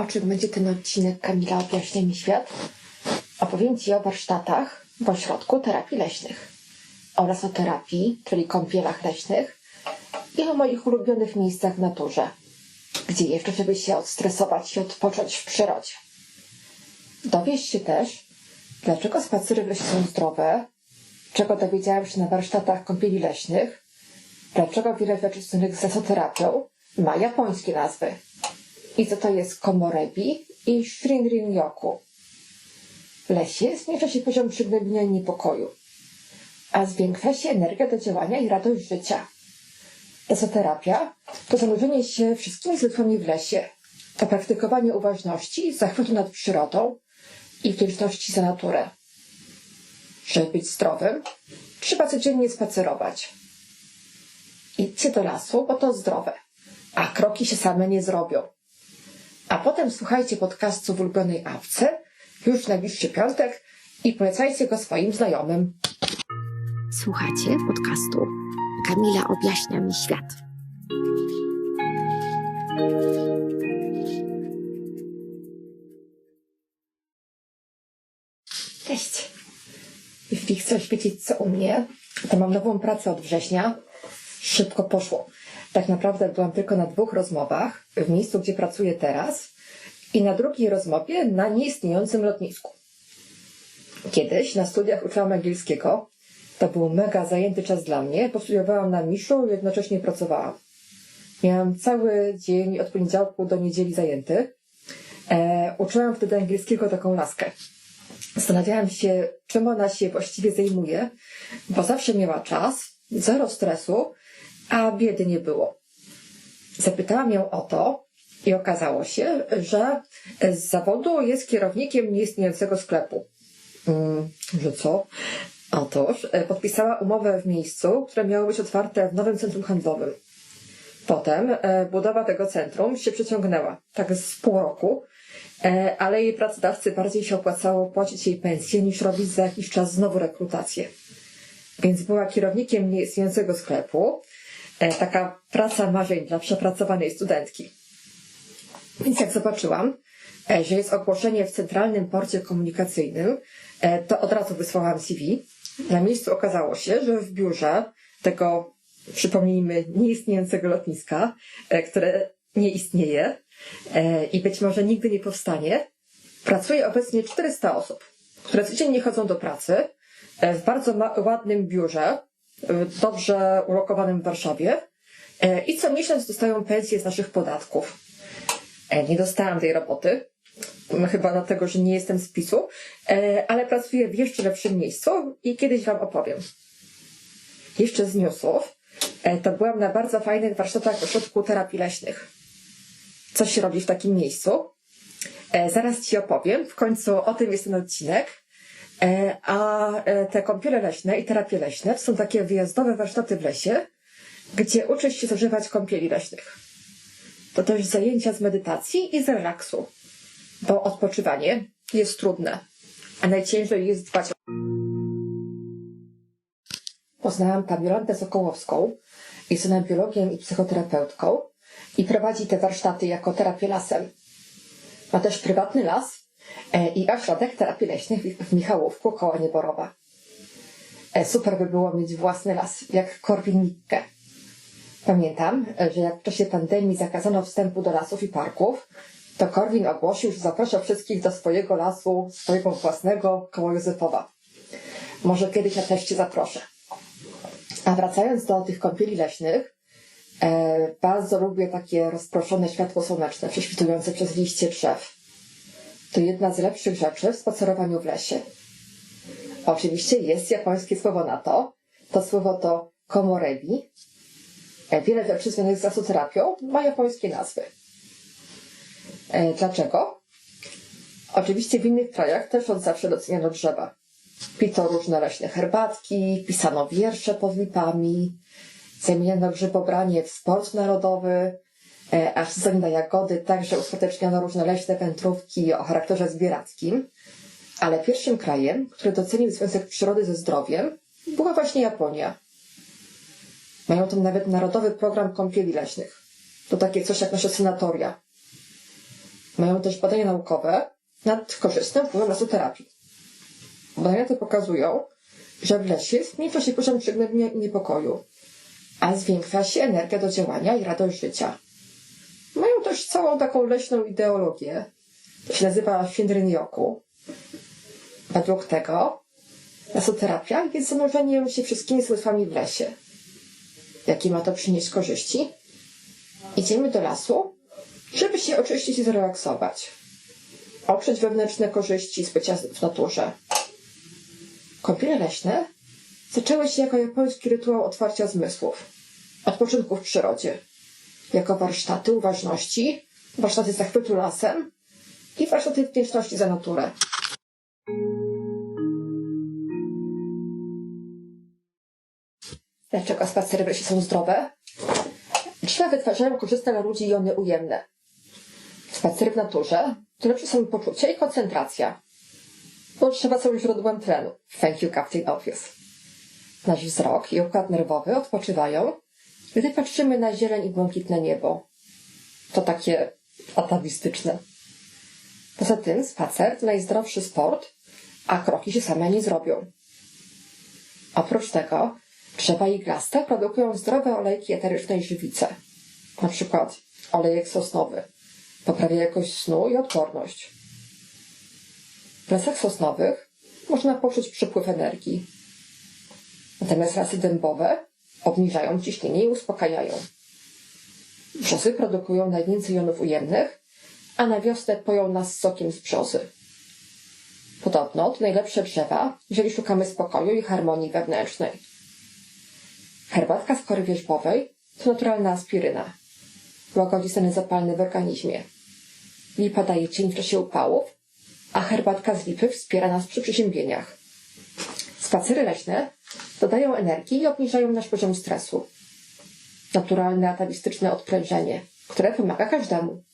o czym będzie ten odcinek Kamila Objaśnia mi świat? Opowiem Ci o warsztatach w ośrodku terapii leśnych oraz o terapii, czyli kąpielach leśnych i o moich ulubionych miejscach w naturze, gdzie jeszcze żeby się odstresować i odpocząć w przyrodzie. Dowiesz się też, dlaczego spacery w lesie są zdrowe, czego dowiedziałem się na warsztatach kąpieli leśnych, dlaczego wiele rzeczy z lesoterapią ma japońskie nazwy i co to jest komorebi i shrinrin-yoku. W lesie zmniejsza się poziom przygnębienia i niepokoju, a zwiększa się energia do działania i radość życia. Lesoterapia to zanurzenie się wszystkimi zmysłami w lesie, to praktykowanie uważności, zachwytu nad przyrodą i wdzięczności za naturę. Żeby być zdrowym, trzeba codziennie spacerować. Idźcie do lasu, bo to zdrowe, a kroki się same nie zrobią. A potem słuchajcie podcastu w ulubionej awce już najbliższy piątek i polecajcie go swoim znajomym. Słuchacie podcastu Kamila objaśnia mi świat. Cześć! Jeśli chcesz wiedzieć, co u mnie, to mam nową pracę od września. Szybko poszło. Tak naprawdę byłam tylko na dwóch rozmowach w miejscu, gdzie pracuję teraz i na drugiej rozmowie na nieistniejącym lotnisku. Kiedyś na studiach uczyłam angielskiego. To był mega zajęty czas dla mnie, bo studiowałam na miszu i jednocześnie pracowałam. Miałam cały dzień od poniedziałku do niedzieli zajęty. E, uczyłam wtedy angielskiego taką laskę. Zastanawiałam się, czym ona się właściwie zajmuje, bo zawsze miała czas, zero stresu, a biedy nie było. Zapytałam ją o to i okazało się, że z zawodu jest kierownikiem nieistniejącego sklepu. Mm, że co? Otóż e, podpisała umowę w miejscu, które miało być otwarte w nowym centrum handlowym. Potem e, budowa tego centrum się przeciągnęła, tak z pół roku, e, ale jej pracodawcy bardziej się opłacało płacić jej pensję niż robić za jakiś czas znowu rekrutację. Więc była kierownikiem nieistniejącego sklepu, taka praca marzeń dla przepracowanej studentki. Więc jak zobaczyłam, e, że jest ogłoszenie w centralnym porcie komunikacyjnym, e, to od razu wysłałam CV. Na miejscu okazało się, że w biurze tego, przypomnijmy, nieistniejącego lotniska, e, które nie istnieje e, i być może nigdy nie powstanie, pracuje obecnie 400 osób, które codziennie chodzą do pracy e, w bardzo ładnym biurze, e, dobrze ulokowanym w Warszawie e, i co miesiąc dostają pensję z naszych podatków. E, Nie dostałam tej roboty, chyba dlatego, że nie jestem z PiSu, e, ale pracuję w jeszcze lepszym miejscu i kiedyś Wam opowiem. Jeszcze z newsów, to byłam na bardzo fajnych warsztatach w ośrodku terapii leśnych. Co się robi w takim miejscu? Zaraz Ci opowiem, w końcu o tym jest ten odcinek. E, A e, te kąpiele leśne i terapie leśne to są takie wyjazdowe warsztaty w lesie, gdzie uczysz się zażywać kąpieli leśnych. To też zajęcia z medytacji i z relaksu, bo odpoczywanie jest trudne, a najciężej jest dbać o... Poznałam tam Jolantę Sokołowską, jest ona biologiem i psychoterapeutką i prowadzi te warsztaty jako terapię lasem. Ma też prywatny las i ośrodek terapii leśnych w- Michałówku koło Nieborowa. E, Super by było mieć własny las, jak Korwin-Mikke. Pamiętam, e, że jak w czasie pandemii zakazano wstępu do lasów i parków, to Korwin ogłosił, że zaprasza wszystkich do swojego lasu, swojego własnego koło Józefowa. Może kiedyś ja też Cię zaproszę. A wracając do tych kąpieli leśnych, e, bardzo lubię takie rozproszone światło słoneczne, prześwitujące przez liście drzew. To jedna z lepszych rzeczy w spacerowaniu w lesie. Oczywiście jest japońskie słowo na to. To słowo to komorebi. E, Wiele rzeczy związanych z lasoterapią ma japońskie nazwy. E, Dlaczego? Oczywiście w innych krajach też od zawsze doceniano drzewa. Pito różne leśne herbatki, pisano wiersze pod lipami, zamieniano grzybobranie w sport narodowy, a w sezonie na jagody także uskuteczniano różne leśne wędrówki o charakterze zbierackim. Ale pierwszym krajem, który docenił związek przyrody ze zdrowiem, była właśnie Japonia. Mają tam nawet narodowy program kąpieli leśnych. To takie coś jak nasze sanatoria. Mają też badania naukowe nad korzystnym wpływem lasoterapii. Badania te pokazują, że w lesie zmniejsza się poziom przygnębienia i niepokoju, a zwiększa się energia do działania i radość życia. Mają też całą taką leśną ideologię. To się nazywa Shinrin-yoku. Według tego lasoterapia jest zanurzeniem się wszystkimi zmysłami w lesie. Jakie ma to przynieść korzyści? Idziemy do lasu, żeby się oczyścić i zrelaksować. Oprzeć wewnętrzne korzyści z bycia w naturze. Kąpiele leśne zaczęły się jako japoński rytuał otwarcia zmysłów, odpoczynku w przyrodzie, jako warsztaty uważności, warsztaty zachwytu lasem i warsztaty wdzięczności za naturę. Dlaczego spacery w lesie są zdrowe? Drzewa wytwarzają korzystne dla ludzi jony ujemne. Spacery w naturze to lepsze samopoczucie i koncentracja. Bo drzewa są źródłem tlenu. Thank you, Captain Obvious. Nasz wzrok i układ nerwowy odpoczywają, gdy patrzymy na zieleń i błękitne niebo. To takie atawistyczne. Poza tym spacer to najzdrowszy sport, a kroki się same nie zrobią. Oprócz tego drzewa iglaste produkują zdrowe olejki eteryczne i żywice. Na przykład olejek sosnowy. Poprawia jakość snu i odporność. W lasach sosnowych można poczuć przypływ energii. Natomiast lasy dębowe obniżają ciśnienie i uspokajają. Brzozy produkują najwięcej jonów ujemnych, a na wiosnę poją nas sokiem z brzozy. Podobno to najlepsze drzewa, jeżeli szukamy spokoju i harmonii wewnętrznej. Herbatka z kory wierzbowej to naturalna aspiryna. Łagodzi stany zapalne w organizmie. Lipa daje cień w czasie upałów, a herbatka z lipy wspiera nas przy przeziębieniach. Spacery leśne dodają energii i obniżają nasz poziom stresu. Naturalne atawistyczne odprężenie, które pomaga każdemu.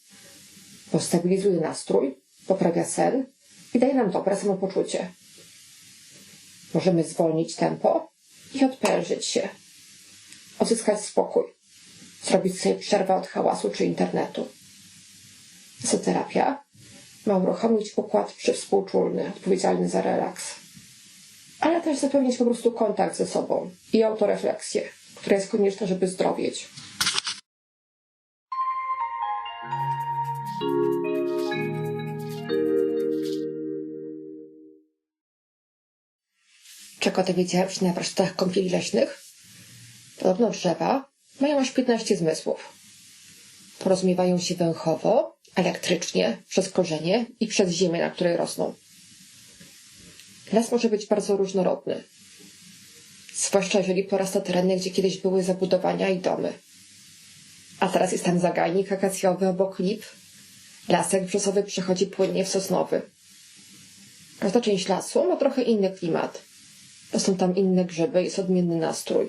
Bo stabilizuje nastrój, poprawia sen i daje nam dobre samopoczucie. Możemy zwolnić tempo i odprężyć się. Odzyskać spokój. Zrobić sobie przerwę od hałasu czy internetu. Mesoterapia ma uruchomić układ przywspółczulny, odpowiedzialny za relaks. Ale też zapewnić po prostu kontakt ze sobą i autorefleksję, która jest konieczna, żeby zdrowieć. Czego dowiedziałem się na warsztatach kąpieli leśnych? Podobno drzewa mają aż 15 zmysłów. Porozumiewają się węchowo, elektrycznie, przez korzenie i przez ziemię, na której rosną. Las może być bardzo różnorodny. Zwłaszcza jeżeli porasta tereny, gdzie kiedyś były zabudowania i domy. A teraz jest tam zagajnik akacjowy obok lip. Lasek brzozowy przechodzi płynnie w sosnowy. Każda część lasu ma trochę inny klimat. Bo są tam inne grzyby, jest odmienny nastrój.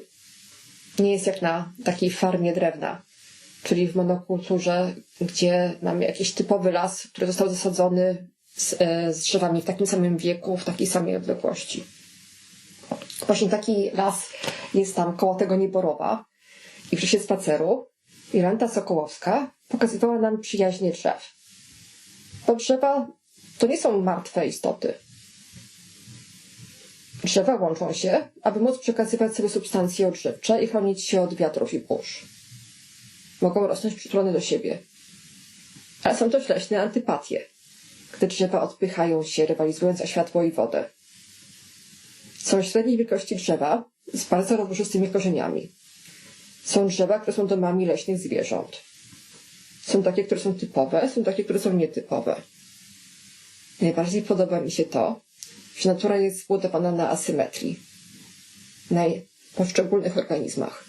Nie jest jak na takiej farmie drewna, czyli w monokulturze, gdzie mamy jakiś typowy las, który został zasadzony z, e, z drzewami w takim samym wieku, w takiej samej odległości. Właśnie taki las jest tam koło tego Nieborowa i w czasie spaceru Jolanta Sokołowska pokazywała nam przyjaźnie drzew. Bo drzewa to nie są martwe istoty. Drzewa łączą się, aby móc przekazywać sobie substancje odżywcze i chronić się od wiatrów i burz. Mogą rosnąć przytulone do siebie. Ale są też leśne antypatie, gdy drzewa odpychają się, rywalizując o światło i wodę. Są średniej wielkości drzewa z bardzo rozłożystymi korzeniami. Są drzewa, które są domami leśnych zwierząt. Są takie, które są typowe, są takie, które są nietypowe. Najbardziej podoba mi się to, że natura jest zbudowana na asymetrii. Na poszczególnych organizmach.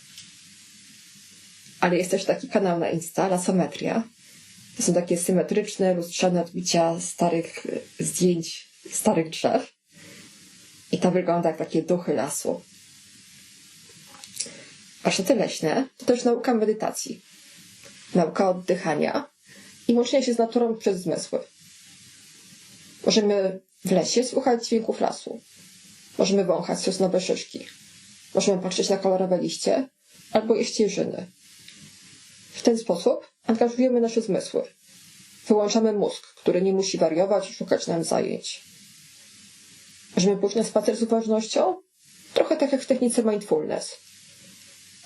Ale jest też taki kanał na Insta, Lasometria. To są takie symetryczne, lustrzane odbicia starych zdjęć starych drzew. I to wygląda jak takie duchy lasu. Warsztaty leśne to też nauka medytacji. Nauka oddychania i łączenia się z naturą przez zmysły. Możemy w lesie słuchać dźwięków lasu. Możemy wąchać sosnowe szyszki. Możemy patrzeć na kolorowe liście albo jeść jeżyny. W ten sposób angażujemy nasze zmysły. wyłączamy mózg, który nie musi wariować i szukać nam zajęć. Możemy pójść na spacer z uważnością, trochę tak jak w technice mindfulness.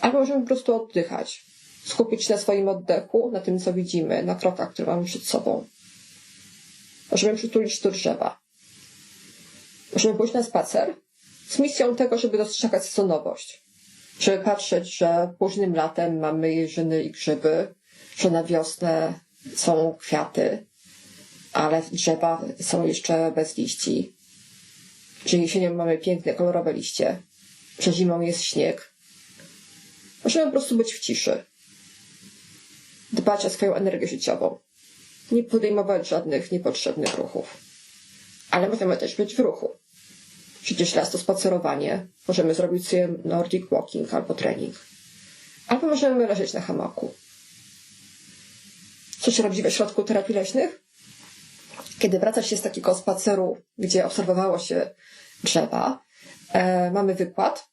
Albo możemy po prostu oddychać, skupić się na swoim oddechu, na tym, co widzimy, na krokach, które mamy przed sobą. Możemy przytulić do drzewa. Możemy pójść na spacer z misją tego, żeby dostrzegać sezonowość. Żeby patrzeć, że późnym latem mamy jeżyny i grzyby, że na wiosnę są kwiaty, ale drzewa są jeszcze bez liści. Że jesienią mamy piękne, kolorowe liście, że zimą jest śnieg. Możemy po prostu być w ciszy. Dbać o swoją energię życiową. Nie podejmować żadnych niepotrzebnych ruchów. Ale możemy też być w ruchu. Przecież las to spacerowanie. Możemy zrobić sobie Nordic Walking albo trening. Albo możemy leżeć na hamaku. Co się robi we środku terapii leśnych? Kiedy wraca się z takiego spaceru, gdzie obserwowało się drzewa, e, mamy wykład.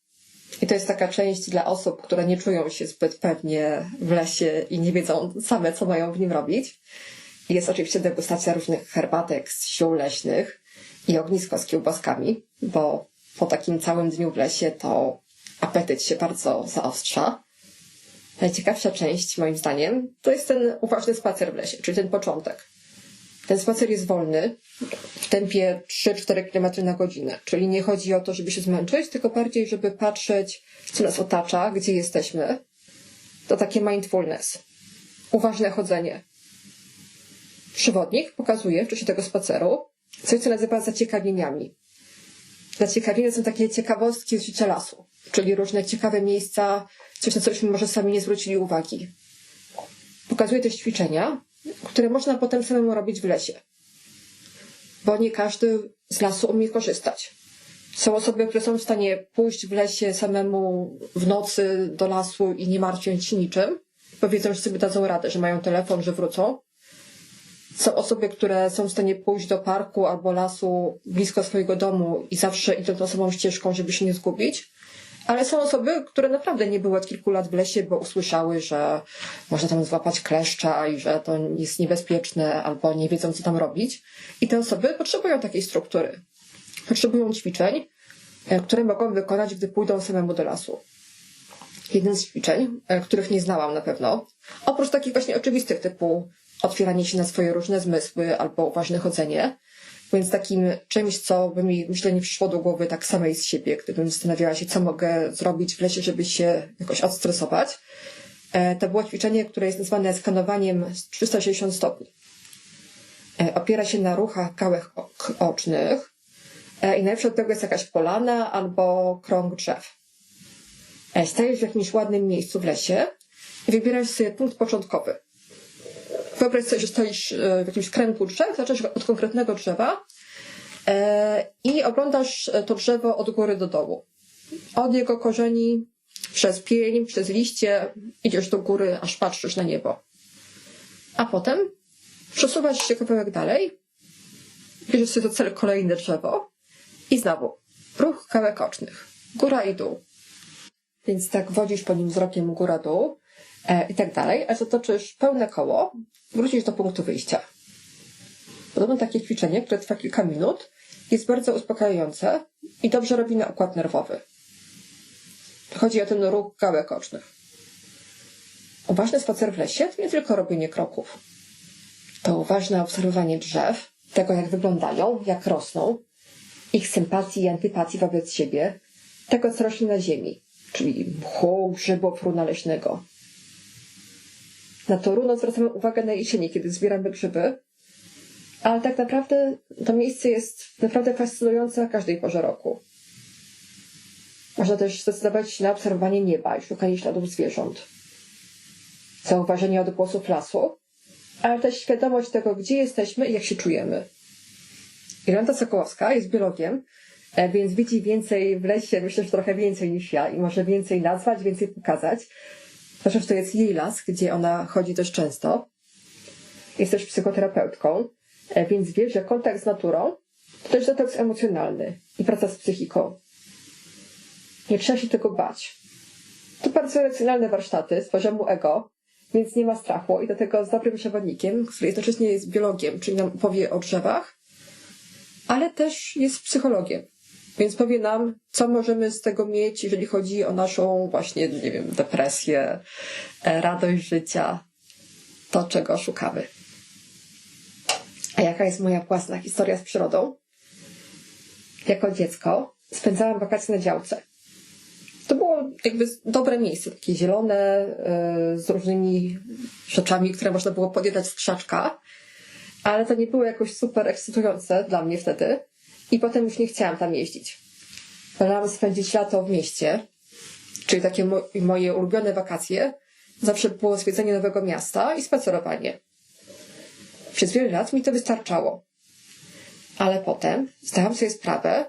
I to jest taka część dla osób, które nie czują się zbyt pewnie w lesie i nie wiedzą same, co mają w nim robić. Jest oczywiście degustacja różnych herbatek z ziół leśnych i ognisko z kiełbaskami, bo po takim całym dniu w lesie to apetyt się bardzo zaostrza. Najciekawsza część, moim zdaniem, to jest ten uważny spacer w lesie, czyli ten początek. Ten spacer jest wolny, w tempie 3-4 km na godzinę, czyli nie chodzi o to, żeby się zmęczyć, tylko bardziej, żeby patrzeć, co nas otacza, gdzie jesteśmy. To takie mindfulness. Uważne chodzenie. Przewodnik pokazuje w czasie tego spaceru coś, co nazywa zaciekawieniami. Zaciekawienia są takie ciekawostki z życia lasu, czyli różne ciekawe miejsca, coś na cośmy może sami nie zwrócili uwagi. Pokazuje też ćwiczenia, które można potem samemu robić w lesie. Bo nie każdy z lasu umie korzystać. Są osoby, które są w stanie pójść w lesie samemu w nocy do lasu i nie martwiąc się niczym, bo wiedzą, że sobie dadzą radę, że mają telefon, że wrócą. Są osoby, które są w stanie pójść do parku albo lasu blisko swojego domu i zawsze idą tą samą ścieżką, żeby się nie zgubić. Ale są osoby, które naprawdę nie były od kilku lat w lesie, bo usłyszały, że można tam złapać kleszcza i że to jest niebezpieczne, albo nie wiedzą, co tam robić. I te osoby potrzebują takiej struktury. Potrzebują ćwiczeń, e, które mogą wykonać, gdy pójdą samemu do lasu. Jeden z ćwiczeń, e, których nie znałam na pewno, oprócz takich właśnie oczywistych typu otwieranie się na swoje różne zmysły albo uważne chodzenie, więc takim czymś, co by mi, myślę, nie przyszło do głowy tak samej z siebie, gdybym zastanawiała się, co mogę zrobić w lesie, żeby się jakoś odstresować. E, To było ćwiczenie, które jest nazwane skanowaniem z 360 stopni. E, Opiera się na ruchach gałek ocznych e, i najlepsze od tego jest jakaś polana albo krąg drzew. Stajesz w jakimś ładnym miejscu w lesie i wybierasz sobie punkt początkowy. Wyobraź sobie, że stoisz e, w jakimś kręgu drzew, zaczynasz od konkretnego drzewa e, i oglądasz e, to drzewo od góry do dołu. Od jego korzeni, przez pień, przez liście, idziesz do góry, aż patrzysz na niebo. A potem przesuwasz się kawałek dalej, bierzesz sobie do celu kolejne drzewo i znowu ruch kawałek ocznych, góra i dół. Więc tak wodzisz po nim wzrokiem góra-dół i tak dalej, aż zatoczysz pełne koło, wrócisz do punktu wyjścia. Podobno takie ćwiczenie, które trwa kilka minut, jest bardzo uspokajające i dobrze robi na układ nerwowy. Chodzi o ten ruch gałek ocznych. Uważny spacer w lesie to nie tylko robienie kroków. To uważne obserwowanie drzew, tego jak wyglądają, jak rosną, ich sympatii i antypatii wobec siebie, tego co rośnie na ziemi, czyli mchu, grzybów, leśnego. Na to runo zwracamy uwagę na jesieni, kiedy zbieramy grzyby, ale tak naprawdę to miejsce jest naprawdę fascynujące na każdej porze roku. Można też zdecydować się na obserwowanie nieba i szukanie śladów zwierząt. Zauważenie odgłosów lasu, ale też świadomość tego, gdzie jesteśmy i jak się czujemy. Jolanta Sokołowska jest biologiem, e, więc widzi więcej w lesie, myślę, że trochę więcej niż ja i może więcej nazwać, więcej pokazać. Że to jest jej las, gdzie ona chodzi dość często. Jest też psychoterapeutką, e, więc wie, że kontakt z naturą to też detoks emocjonalny i praca z psychiką. Nie trzeba się tego bać. To bardzo racjonalne warsztaty z poziomu ego, więc nie ma strachu i do tego z dobrym przewodnikiem, który jednocześnie jest biologiem, czyli nam opowie o drzewach, ale też jest psychologiem. Więc powie nam, co możemy z tego mieć, jeżeli chodzi o naszą właśnie, nie wiem, depresję, e, radość życia, to czego szukamy. A jaka jest moja własna historia z przyrodą? Jako dziecko spędzałam wakacje na działce. To było jakby dobre miejsce, takie zielone, e, z różnymi rzeczami, które można było podjadać z krzaczka, ale to nie było jakoś super ekscytujące dla mnie wtedy i potem już nie chciałam tam jeździć. Wolałam spędzić lato w mieście, czyli takie mo- moje ulubione wakacje. Zawsze było zwiedzenie nowego miasta i spacerowanie. Przez wiele lat mi to wystarczało. Ale potem zdałam sobie sprawę,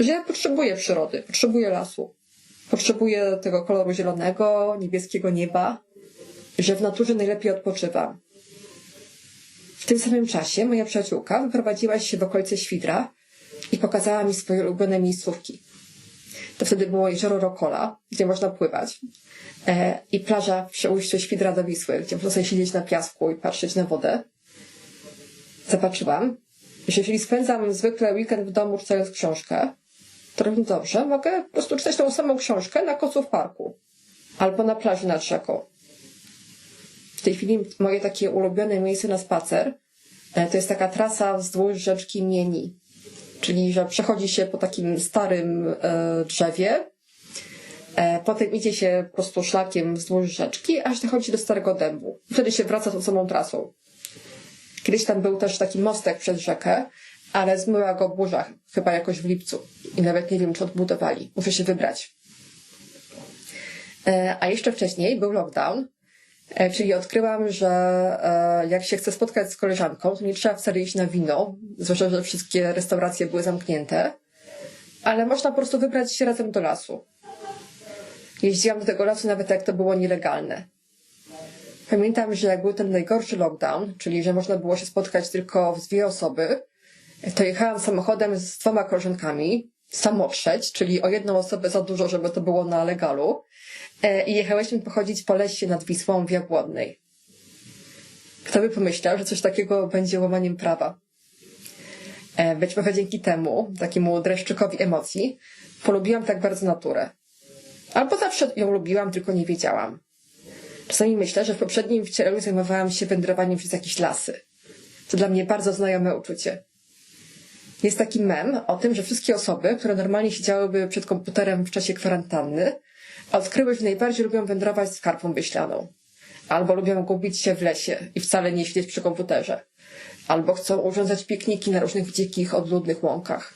że ja potrzebuję przyrody, potrzebuję lasu. Potrzebuję tego koloru zielonego, niebieskiego nieba, że w naturze najlepiej odpoczywam. W tym samym czasie moja przyjaciółka wyprowadziła się w okolice Świdra i pokazała mi swoje ulubione miejscówki. To wtedy było jezioro Rokola, gdzie można pływać e, i plaża przy ujściu Świdra do Wisły, gdzie można sobie siedzieć na piasku i patrzeć na wodę. Zobaczyłam, że jeżeli spędzam zwykle weekend w domu czytając książkę, to równie dobrze mogę po prostu czytać tą samą książkę na kocu w parku albo na plaży nad rzeką. W tej chwili moje takie ulubione miejsce na spacer e, to jest taka trasa wzdłuż rzeczki Mieni. Czyli, że przechodzi się po takim starym e, drzewie, e, potem idzie się po prostu szlakiem wzdłuż rzeczki, aż dochodzi do Starego Dębu. Wtedy się wraca tą samą trasą. Kiedyś tam był też taki mostek przez rzekę, ale zmyła go burza, chyba jakoś w lipcu. I nawet nie wiem, czy odbudowali. Muszę się wybrać. E, A jeszcze wcześniej był lockdown, czyli odkryłam, że e, jak się chce spotkać z koleżanką, to nie trzeba wcale iść na wino, zwłaszcza, że wszystkie restauracje były zamknięte, ale można po prostu wybrać się razem do lasu. Jeździłam do tego lasu nawet jak to było nielegalne. Pamiętam, że jak był ten najgorszy lockdown, czyli że można było się spotkać tylko w dwie osoby, to jechałam samochodem z dwoma koleżankami, samotrzeć, czyli o jedną osobę za dużo, żeby to było na legalu. E, I jechałyśmy pochodzić po lesie nad Wisłą w Jabłonnej. Kto by pomyślał, że coś takiego będzie łamaniem prawa? E, Być może dzięki temu, takiemu dreszczykowi emocji, polubiłam tak bardzo naturę. Albo zawsze ją lubiłam, tylko nie wiedziałam. Czasami myślę, że w poprzednim wcieleniu zajmowałam się wędrowaniem przez jakieś lasy. To dla mnie bardzo znajome uczucie. Jest taki mem o tym, że wszystkie osoby, które normalnie siedziałyby przed komputerem w czasie kwarantanny, odkryły, że najbardziej lubią wędrować z karpą wyślaną. Albo lubią gubić się w lesie i wcale nie siedzieć przy komputerze. Albo chcą urządzać pikniki na różnych dzikich, odludnych łąkach.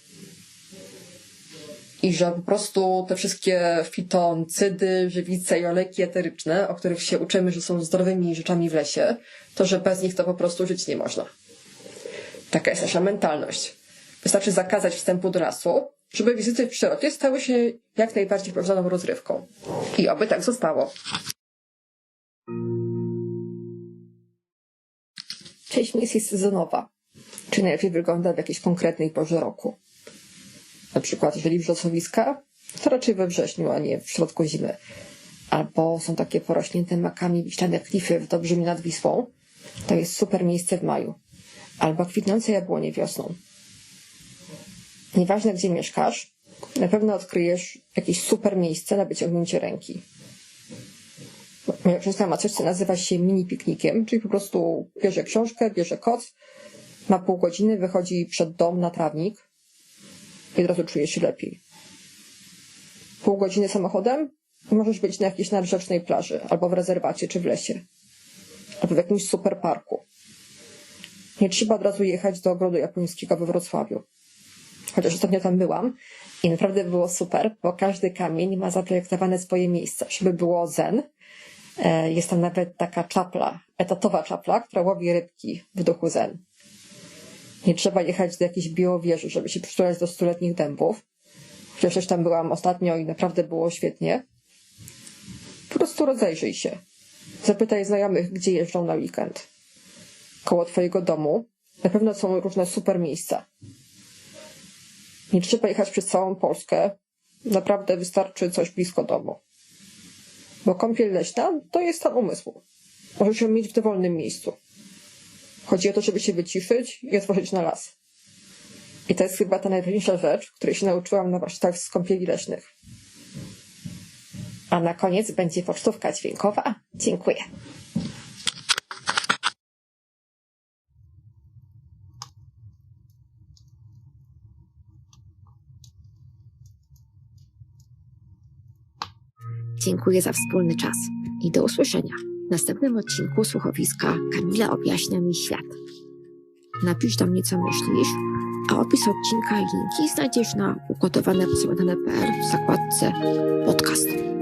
I że po prostu te wszystkie fitoncydy, żywice i olejki eteryczne, o których się uczymy, że są zdrowymi rzeczami w lesie, to że bez nich to po prostu żyć nie można. Taka jest nasza mentalność. Wystarczy zakazać wstępu do lasu, żeby wizyty w przyrodzie stały się jak najbardziej prawdziwą rozrywką. I oby tak zostało. Część miejsc jest sezonowa, czyli najlepiej wygląda w jakiejś konkretnej porze roku. Na przykład, jeżeli wrzosowiska, to raczej we wrześniu, a nie w środku zimy. Albo są takie porośnięte makami wiślane klify w Dobrzymie nad Wisłą, to jest super miejsce w maju. Albo kwitnące jabłonie wiosną. Nieważne gdzie mieszkasz, na pewno odkryjesz jakieś super miejsce na wyciągnięcie ręki. Moja książka ma coś, co nazywa się mini piknikiem, czyli po prostu bierze książkę, bierze koc, ma pół godziny, wychodzi przed dom na trawnik i od razu czuje się lepiej. Pół godziny samochodem możesz być na jakiejś nadrzecznej plaży, albo w rezerwacie, czy w lesie, albo w jakimś super parku. Nie trzeba od razu jechać do ogrodu japońskiego we Wrocławiu. Chociaż ostatnio tam byłam i naprawdę było super, bo każdy kamień ma zaprojektowane swoje miejsce, żeby było zen. E, Jest tam nawet taka czapla, etatowa czapla, która łowi rybki w duchu zen. Nie trzeba jechać do jakiejś białowieży, żeby się przytulać do stuletnich dębów. Chociaż też tam byłam ostatnio i naprawdę było świetnie. Po prostu rozejrzyj się. Zapytaj znajomych, gdzie jeżdżą na weekend. Koło twojego domu na pewno są różne super miejsca. Nie trzeba jechać przez całą Polskę. Naprawdę wystarczy coś blisko domu. Bo kąpiel leśna to jest stan umysłu. Możesz ją mieć w dowolnym miejscu. Chodzi o to, żeby się wyciszyć i otworzyć na las. I to jest chyba ta najważniejsza rzecz, której się nauczyłam na warsztatach z kąpieli leśnych. A na koniec będzie pocztówka dźwiękowa. Dziękuję. Dziękuję za wspólny czas i do usłyszenia w następnym odcinku słuchowiska Kamila objaśnia mi świat. Napisz do mnie, co myślisz, a opis odcinka i linki znajdziesz na ugotowane w zakładce podcast.